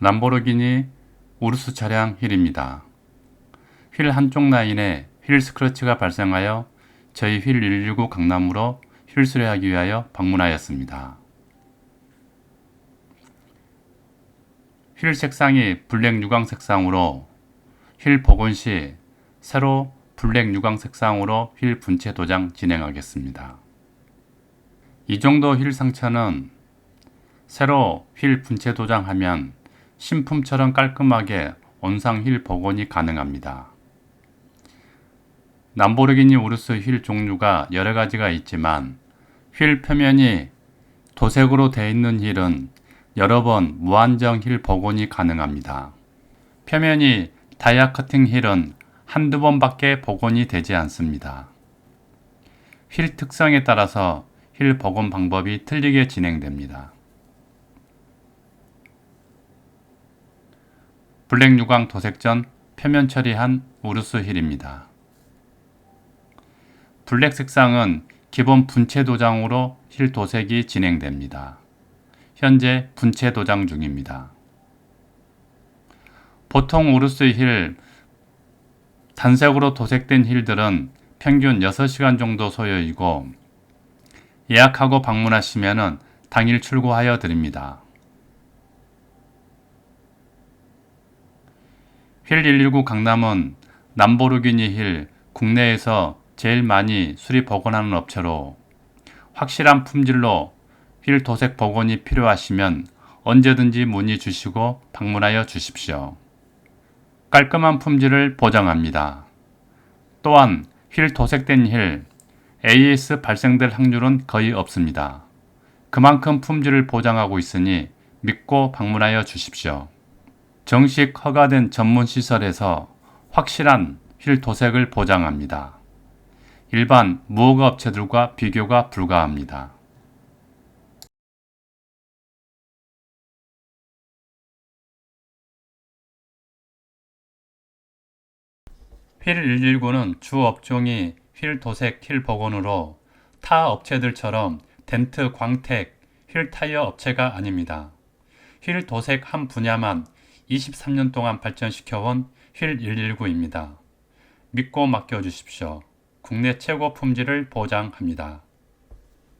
람보르기니 우르스 차량 휠입니다. 휠 한쪽 라인에 휠 스크래치가 발생하여 저희 휠 119 강남으로 휠 수리하기 위하여 방문하였습니다. 휠 색상이 블랙 유광 색상으로 휠 복원 시 새로 블랙 유광 색상으로 휠 분체 도장 진행하겠습니다. 이 정도 휠 상처는 새로 휠 분체 도장하면 신품처럼 깔끔하게 온상 휠 복원이 가능합니다. 람보르기니 우르스 휠 종류가 여러 가지가 있지만 휠 표면이 도색으로 되어 있는 휠은 여러 번 무한정 휠 복원이 가능합니다. 표면이 다이아 커팅 휠은 한두 번밖에 복원이 되지 않습니다. 휠 특성에 따라서 휠 복원 방법이 틀리게 진행됩니다. 블랙 유광 도색 전 표면 처리한 우르스 휠입니다. 블랙 색상은 기본 분체 도장으로 휠 도색이 진행됩니다. 현재 분체 도장 중입니다. 보통 우르스 힐 단색으로 도색된 힐들은 평균 6시간 정도 소요이고 예약하고 방문하시면 당일 출고하여 드립니다. 휠119 강남은 남보르기니 힐 국내에서 제일 많이 수리 복원하는 업체로 확실한 품질로 휠 도색 복원이 필요하시면 언제든지 문의 주시고 방문하여 주십시오. 깔끔한 품질을 보장합니다. 또한 휠 도색된 휠 AS 발생될 확률은 거의 없습니다. 그만큼 품질을 보장하고 있으니 믿고 방문하여 주십시오. 정식 허가된 전문 시설에서 확실한 휠 도색을 보장합니다. 일반 무허가 업체들과 비교가 불가합니다. 휠 119는 주 업종이 휠 도색 휠 복원으로 타 업체들처럼 덴트 광택 휠 타이어 업체가 아닙니다. 휠 도색 한 분야만 23년 동안 발전시켜온 휠 119입니다. 믿고 맡겨주십시오. 국내 최고 품질을 보장합니다.